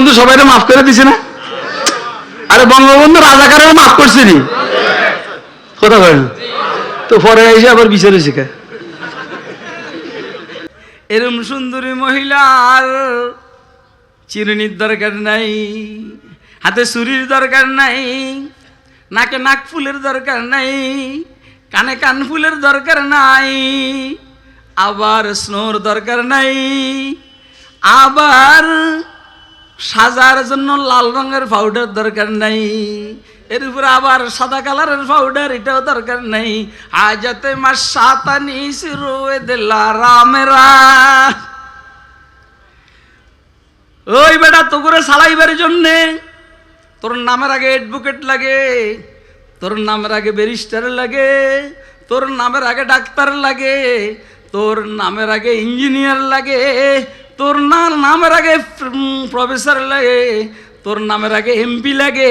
বঙ্গবন্ধু সবাই মাফ করে দিছে না? আরে বঙ্গবন্ধু রাজাকারের মাফ করছে নি? কথা কয় তো পরে এসে আবার বিচারে শেখা এরম সুন্দরী মহিলার চিরুনির দরকার নাই, হাতে চুরির দরকার নাই, নাকে নাক ফুলের দরকার নাই, কানে কান ফুলের দরকার নাই, আবার স্নোর দরকার নাই, আবার সাজার জন্য লাল রঙের পাউডার দরকার নাই। এর উপরে আবার সাদা কালারের পাউডার এটাও দরকার নাই। আজাতে মা সাতানি শুরু দিলা রামেরা। ওই বেটা তো করে সালাইবার জন্যে তোর নামের আগে অ্যাডভোকেট লাগে, তোর নামের আগে ব্যারিস্টার লাগে, তোর নামের আগে ডাক্তার লাগে, তোর নামের আগে ইঞ্জিনিয়ার লাগে। তোর নাম নামের আগে প্রফেসর লাগে, তোর নামের আগে এমপি লাগে,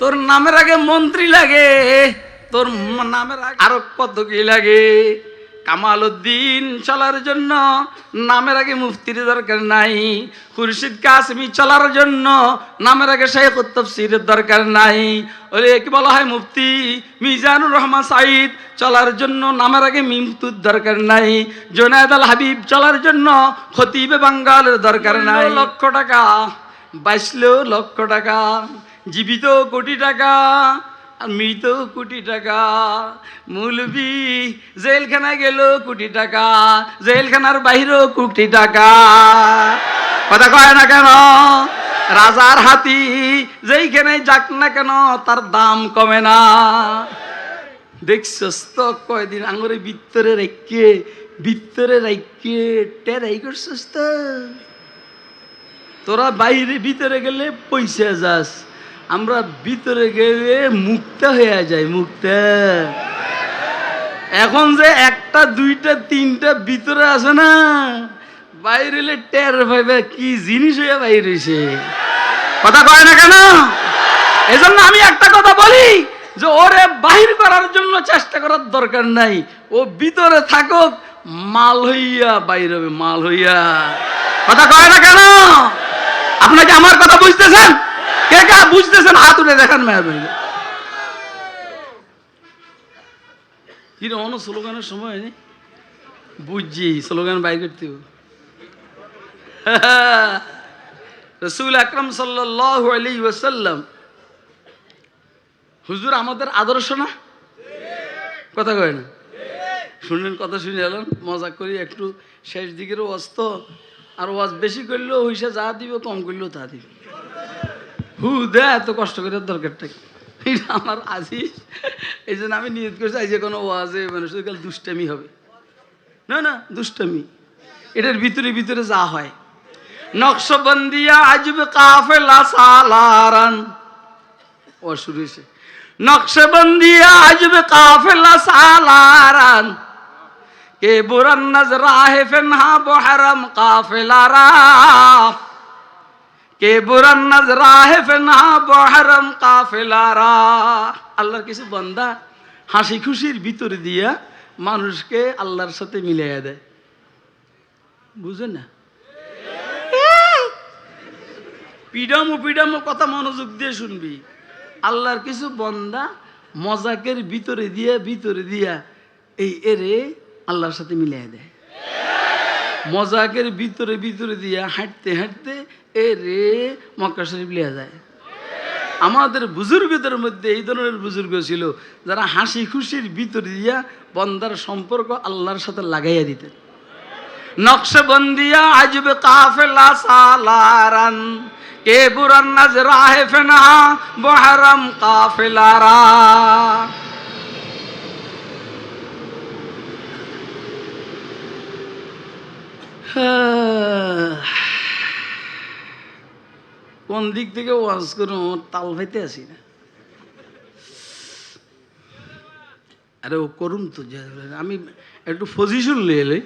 তোর নামের আগে মন্ত্রী লাগে, তোর নামের আগে আরও কত কি লাগে। কামাল উদ্দিন চলার জন্য নামের আগে মুফতির দরকার নাই খুরশিদ কাসমি চলার জন্য নামের আগে শেখ তফসিরের দরকার নাই। ওরে কি বলা হয় মুফতি? মিজানুর রহমান সাইদ চলার জন্য নামের আগে মিমতুর দরকার নাই জোনায়দ আল হাবিব চলার জন্য খতিবে বাঙ্গালের দরকার নাই। লক্ষ টাকা। বাইশলেও লক্ষ টাকা জীবিত কোটি টাকা মৃত কোটি টাকা মূলবি, জেলখানায় গেল কোটি টাকা, জেলখানার বাইরেও কোটি টাকা। কথা কয় না কেন? রাজার হাতি যেইখানে যাক না কেন, তার দাম কমে না। দেখছস তো কয়দিন আঙুরে ভিতরে রেখে ভিতরে রেখে টেরাই করছস তো। তোরা বাইরে ভিতরে গেলে পয়সা যাস। আমরা ভিতরে গেলে মুক্তা হয়ে যায়, মুক্ত। এখন যে একটা, দুইটা, তিনটা ভিতরে আছে না, বাইরে টের ভাইবে কি জিনিস হয়ে বাইরে। কথা কয় না কেন? এজন্য আমি একটা কথা বলি, যে ওরে বাহির করার জন্য চেষ্টা করার দরকার নাই। ও ভিতরে থাকুক, মাল হইয়া বাইর হবে, মাল হইয়া। কথা কয় না কেন? আপনাকে আমার কথা বুঝতেছেন কে কে বুঝতেছেন, হাত উঠে দেখান মেহরবানি কি অন্য স্লোগানের সময় বুঝছি, স্লোগান বাইর করতে রসুল আকরম সাল্লাহ আলী ওয়াসাল্লাম। হুজুর, আমাদের আদর্শ না? কথা কয় না? শুনলেন কথা শুনে এলেন, মজা করি, একটু শেষ দিকের ওয়াজ তো, আর ওয়াজ বেশি করলেও হইসে যা দিব, কম করলেও তা দিব। হু দে, এত কষ্ট করে দরকারটা কি? এটা আমার আজিজ। এই জন্য আমি নিয়ত করছি আজ যে কোনো ওয়াজে মানে শুধু খালি দুষ্টামি হবে। না না, দুষ্টামি। এটার ভিতরে ভিতরে যা হয়। নকশবন্দিয়া আজব কাফেলা সালারান। ও, শুরু হয়েছে। নকশবন্দিয়া আজব কাফেলা সালারান। কে বুরান নজরা হে ফেনহা বহরম কাফেলারা কে বুরান নজরা হে ফেনহা বহরম আল্লাহর কিছু বান্দা হাসি খুশির ভিতরে দিয়া মানুষকে আল্লাহর সাথে মিলাইয়া দেয়। বুঝেন না? পিডামো পিডামো কথা মনোযোগ দিয়ে শুনবি। আল্লাহর কিছু বন্দা মজাকের ভিতরে দিয়া ভিতরে দিয়া এই এরে আল্লাহর সাথে মিলিয়ে দেয়। মজাকের ভিতরে ভিতরে দিয়া হাঁটতে হাঁটতে এ রে মক্কা শরীফ লিয়া যায়। আমাদের বুজুর্গদের মধ্যে এই ধরনের বুজুর্গ ছিল যারা হাসি খুশির ভিতরে দিয়া বন্দার সম্পর্ক আল্লাহর সাথে লাগাইয়া দিতেন। নকশবন্দিয়া আজব কাফেলা সালারান, কে বুরান নজরা হে ফেনা, বহরম কাফেলারা। কোন দিক থেকে ওয়াজ করুন তাল ভাইতে আসি না। আরে ও করুন তো আমি একটু পজিশন নিয়ে এলে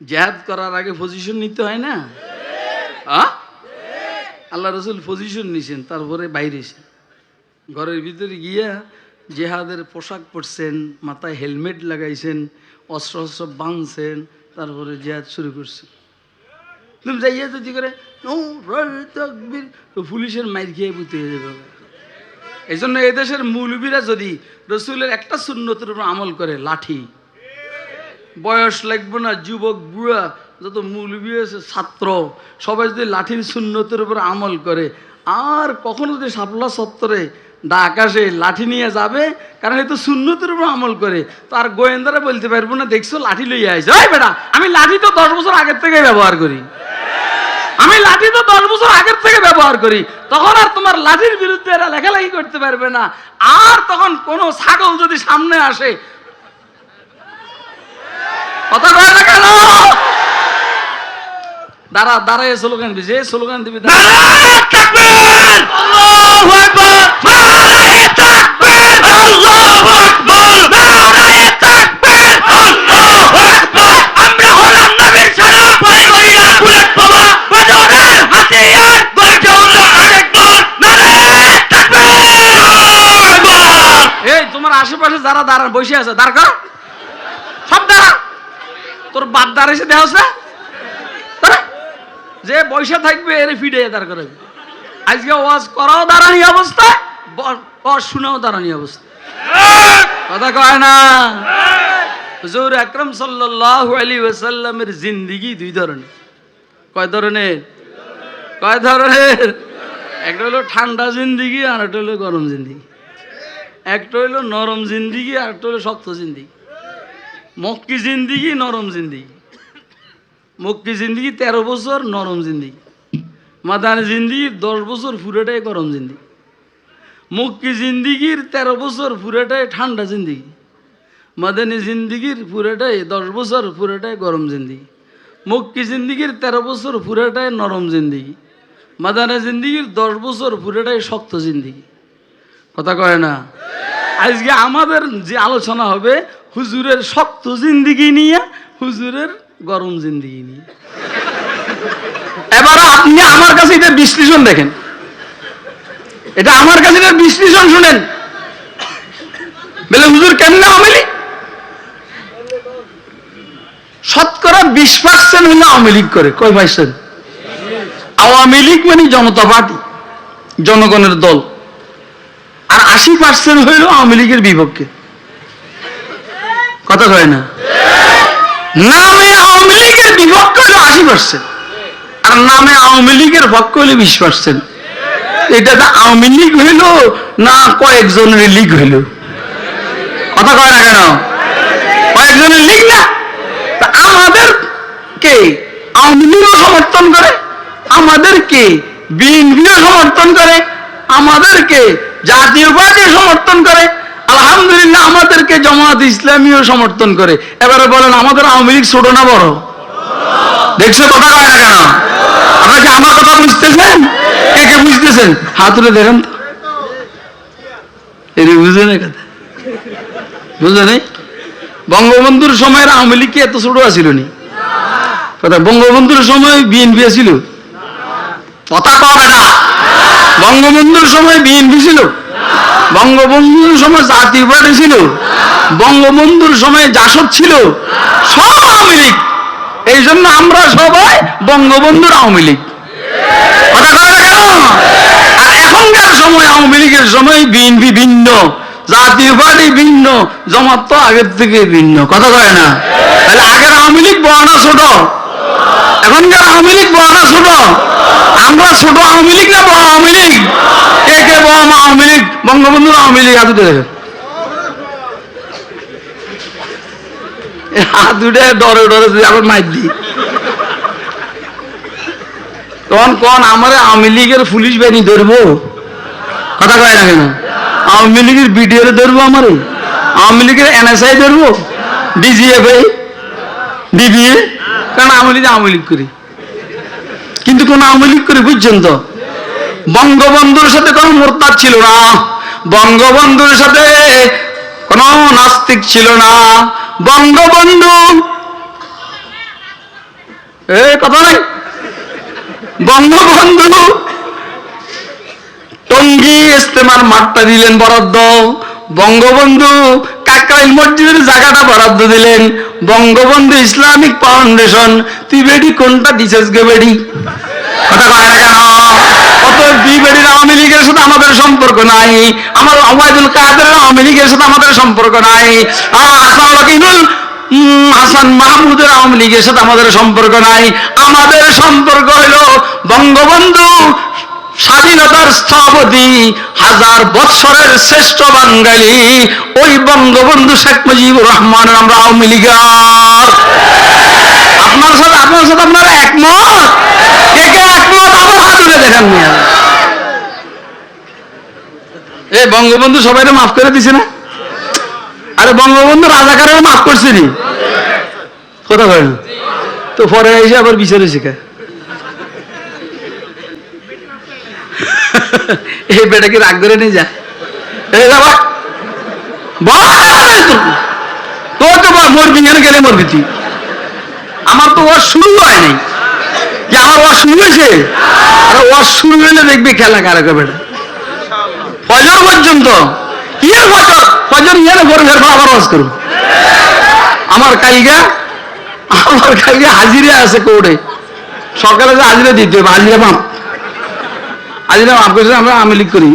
জেহাদ করার আগে পজিশন নিতে হয় না? আল্লাহ রসুল পজিশন নিছেন, তারপরে বাইরে ঘরের ভিতরে গিয়া জেহাদের পোশাক পরছেন, মাথায় হেলমেট লাগাইছেন অস্ত্র অস্ত্র বাঁধছেন তারপরে জেহাদ শুরু করছেন তুমি যাইয়া যদি করে পুলিশের মাইর খেয়ে বুঝতে যাবে। এই জন্য এদেশের মৌলবীরা যদি রসুলের একটা সুন্নতের উপর আমল করে, লাঠি, বয়স লাগবে না, যুবক, বুড়া, যত মৌলবী আছে, ছাত্র, সবাই যদি লাঠির সুন্নতের উপর আমল করে, আর কখনো যদি সাপলা সত্তরে ডা আকাশে লাঠি নিয়ে যাবে কারণ এই তো সুন্নতের উপর আমল করে। তো আর গোয়েন্দারা বলতে পারব না দেখছ লাঠি লইয়া আইছে। ওই বেটা আমি লাঠি তো দশ বছর আগের থেকে ব্যবহার করি। আমি লাঠি তো দশ বছর আগের থেকে ব্যবহার করি। তখন আর তোমার লাঠির বিরুদ্ধে এরা লেখালেখি করতে পারবে না। আর তখন কোনো ছাগল যদি সামনে আসে কথা কয় না কেন? দাঁড়া দাঁড়ায় স্লোগান দিবি যে স্লোগান দিবি দাঁড়া। আশেপাশে যারা দাঁড়া বসে আছে দাঁড় কর। সব দাঁড়া। তোর বাপ দাঁড়াইছে দেহস না। যে বসে থাকবে এর ফিডে দাঁড় করে আজকে ওয়াজ করাও দাঁড়ানি অবস্থা ওয়াজ শুনেও দাঁড়ানি অবস্থা। কথা কয় না? হুজুর আকরম সাল্লাল্লাহু আলাইহি ওয়াসাল্লামের জিন্দেগি দুই ধরনের। কয় ধরনের? কয় ধরনের? একটা হলো ঠান্ডা জিন্দিগি আর একটা হলো গরম জিন্দিগি। একটা হইল নরম জিন্দিগি আর একটা হলো শক্ত জিন্দিগি। মক্কি জিন্দিগি, নরম জিন্দিগি। মক্কি জিন্দিগি তেরো বছর, নরম জিন্দিগি। মাদান জিন্দিগির দশ বছর পুরোটাই গরম জিন্দিগি মক্কি জিন্দিগির তেরো বছর পুরোটাই ঠান্ডা জিন্দিগি। মাদানী জিন্দিগির পুরোটাই দশ বছর পুরোটাই গরম জিন্দিগি। মক্কি জিন্দিগির তেরো বছর পুরোটাই নরম জিন্দিগি। মাদানা জিন্দিগির দশ বছর পুরোটাই শক্ত জিন্দিগি। কথা কয় না? আজকে আমাদের যে আলোচনা হবে, হুজুরের শক্ত জিন্দিগি নিয়ে, হুজুরের গরম জিন্দিগি নিয়ে। এবার আপনি আমার কাছে এটা বিশ্লেষণ দেখেন। এটা আমার কাছে এটা বিশ্লেষণ শুনেন। বলে, হুজুর, কেমন আমেলি শতকরা বিশ পার্সেন্ট হলে আওয়ামী লীগ করে। কয় পার্সেন্ট আওয়ামী লীগ মানে জনতা পার্টি, জনগণের দল। আর আশি পার্সেন্ট হইল আওয়ামী লীগের বিপক্ষে। কথা কয় না? নামে আওয়ামী লীগের বিপক্ষে হলো আশি পার্সেন্ট আর নামে আওয়ামী লীগের পক্ষ হলো বিশ পার্সেন্ট। এটা তো আওয়ামী লীগ হইল না কয়েকজনের লীগ হইল? কথা কয় না কেন? কয়েকজনের লীগ না? আমাদের কে? আওয়ামী লীগও সমর্থন করে। আমাদেরকে বিএনপিও সমর্থন করে। আমাদেরকে জাতীয় পার্টি সমর্থন করে। আলহামদুলিল্লাহ আমাদেরকে জামাত ইসলামীও সমর্থন করে। এবারে বলেন, আমাদের আওয়ামী লীগ ছোট না বড়? দেখছ, কথা কয় না কেন? আপনারা কি আমার কথা বুঝতেছেন? কে কে বুঝতেছেন? হাত তুলে দেখেন। তো এর বুঝে না কথা। বুঝে নেই বঙ্গবন্ধুর সময়ের আওয়ামী লীগ কি এত ছোট আছিল নি? কথা, বঙ্গবন্ধুর সময় বিএনপি ছিল কথা কবে না। বঙ্গবন্ধুর সময় বিএনপি ছিল? বঙ্গবন্ধুর সময় জাতীয় পার্টি ছিল? বঙ্গবন্ধুর সময় জাসদ ছিল? সব আওয়ামী লীগ। এই জন্য আমরা সবাই বঙ্গবন্ধুর আওয়ামী লীগ কথা কয় না কেন আর এখনকার সময় আওয়ামী লীগের সময় বিএনপি ভিন্ন, জাতীয় পার্টি ভিন্ন, জমাত তো আগের থেকে ভিন্ন, কথা কয় না? তাহলে আগের আওয়ামী লীগ বড় না ছোট। এখনকার আওয়ামী লীগ বড় না ছোট। আমরা ছোট আওয়ামী লীগ না বড় আওয়ামী লীগ? কে কে বড় আওয়ামী লীগ? বঙ্গবন্ধুর আওয়ামী লীগ, হাত উঠে হাত ডরে ডরে আবার মাইর দিই। তখন কোন, আমার আওয়ামী লীগের পুলিশ বাহিনী ধরবো? কথা কয় না কেন? আওয়ামী লীগের বিডিওরে ধরবো আমারে? আওয়ামী লীগের এনএসআই ধরবো? ডিজিএফআই ডিবিএ কারণ আওয়ামী লীগ আওয়ামী লীগ করি? কিন্তু কোন আওয়ামী লীগ করে বুঝছেন তো? বঙ্গবন্ধুর সাথে কোনো মোরতাদ ছিল না। বঙ্গবন্ধুর সাথে কোন নাস্তিক ছিল না। বঙ্গবন্ধু! এ, কথা নাই? বঙ্গবন্ধু! টঙ্গী ইস্তেমার মাঠটা দিলেন বরাদ্দ। বঙ্গবন্ধু কাকরাইল মসজিদের জায়গাটা বরাদ্দ দিলেন। বঙ্গবন্ধু ইসলামিক ফাউন্ডেশন, তুই বেডি কোনটা দিছিস গে বেডি? কথা কয় না কেন? আমাদের সম্পর্ক নাই। আমার ওবায়দুল কাদের আওয়ামী লীগের সাথে আমাদের সম্পর্ক নাই। হাসান মাহমুদের আওয়ামী লীগের সাথে আমাদের সম্পর্ক নাই। আমাদের সম্পর্ক হলো বঙ্গবন্ধু স্বাধীনতার স্থপতি, হাজার বৎসরের শ্রেষ্ঠ বাঙালি, ওই বঙ্গবন্ধু শেখ মুজিবুর রহমানের আমরা আওয়ামী লীগার। আপনার সাথে আপনার সাথে আপনারা একমত? কে কে একমত? আবার হাত তুলে দেখান এ, বঙ্গবন্ধু সবাই মাফ করে দিছে না? আরে, বঙ্গবন্ধু রাজাকারের মাফ করছে নি? কথা বলেন তো পরে এসে আবার বিচারে শিখে এই বেটাকে রাগ করে নিয়ে যা। তোর তো মরবি কেন? গেলে মরবি তুই? আমার তো ওর শুরু হয় নাই। যে আমার ওর শুরু হয়েছে? আরে ওর শুরু হলে দেখবি খেলা কারে বেটা। ফজর পর্যন্ত। ইয়ে ফজর? ফজর ইয়ে ভোর ফের আবার ওয়াজ করুন আমার কালকে আমার কালকে হাজিরে আছে কোর্টে। সকালে যে হাজিরা দিতে হবে, হাজিরা মাপ করছে আমরা আমিলিক করি।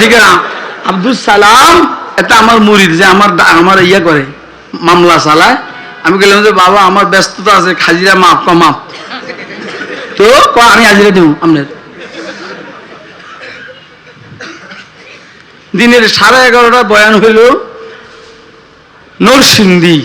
ঠিক আছে আব্দুল সালাম এটা আমার যে আমার আমার ইয়ে করে মামলা চালায়। আমি যে, বাবা আমার ব্যস্ততা আছে হাজিরা মাপ ক মাপ তো কয়, আমি হাজিরা দেব আপনার দিনের সাড়ে এগারোটা বয়ান হইল, নরসিংদী